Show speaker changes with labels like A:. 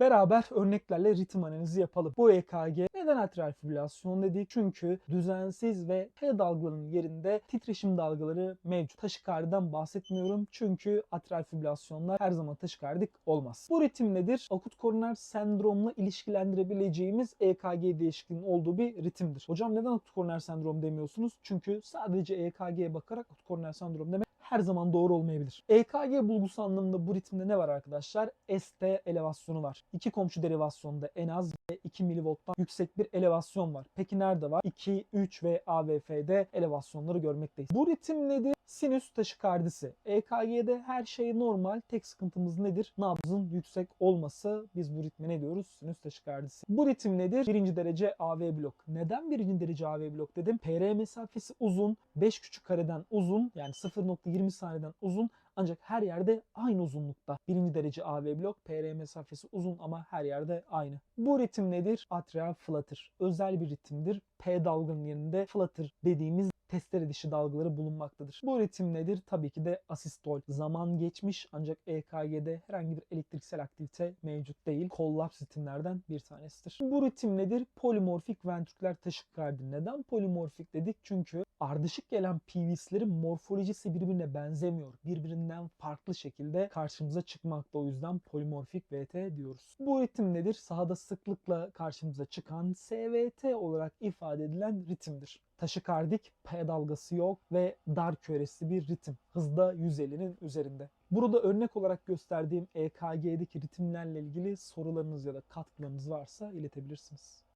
A: Beraber örneklerle ritim analizi yapalım. Bu EKG neden atrial fibrilasyon dedik? Çünkü düzensiz ve P dalgalarının yerinde titreşim dalgaları mevcut. Taşikardiden bahsetmiyorum çünkü atrial fibrilasyonlar her zaman taşikardik olmaz. Bu ritim nedir? Akut koroner sendromla ilişkilendirebileceğimiz EKG değişikliğinin olduğu bir ritimdir. Hocam neden akut koroner sendrom demiyorsunuz? Çünkü sadece EKG'ye bakarak akut koroner sendrom demek her zaman doğru olmayabilir. EKG bulgusu anlamında bu ritimde ne var arkadaşlar? ST elevasyonu var. İki komşu derivasyonda en az ve 2 milivolttan yüksek bir elevasyon var. Peki nerede var? 2, 3 ve AVF'de elevasyonları görmekteyiz. Bu ritim nedir? Sinüs taşikardisi. EKG'de her şey normal. Tek sıkıntımız nedir? Nabzın yüksek olması. Biz bu ritme ne diyoruz? Sinüs taşikardisi. Bu ritim nedir? Birinci derece AV blok. Neden birinci derece AV blok dedim? PR mesafesi uzun. 5 küçük kareden uzun. Yani 0.20 saniyeden uzun. Ancak her yerde aynı uzunlukta. Birinci derece AV blok, PR mesafesi uzun ama her yerde aynı. Bu ritim nedir? Atrial flutter. Özel bir ritimdir. P dalganın yerinde flutter dediğimiz testere dişi dalgaları bulunmaktadır. Bu ritim nedir? Tabii ki de asistol. Zaman geçmiş ancak EKG'de herhangi bir elektriksel aktivite mevcut değil. Kollaps ritimlerden bir tanesidir. Bu ritim nedir? Polimorfik ventriküler taşikardi. Neden polimorfik dedik? Çünkü ardışık gelen PVC'lerin morfolojisi birbirine benzemiyor. Birbirinden farklı şekilde karşımıza çıkmakta. O yüzden polimorfik VT diyoruz. Bu ritim nedir? Sahada sıklıkla karşımıza çıkan SVT olarak ifade edilen ritimdir. Taşikardik, P dalgası yok ve dar küresi bir ritim. Hızda 150'nin üzerinde. Burada örnek olarak gösterdiğim EKG'deki ritimlerle ilgili sorularınız ya da katkılarınız varsa iletebilirsiniz.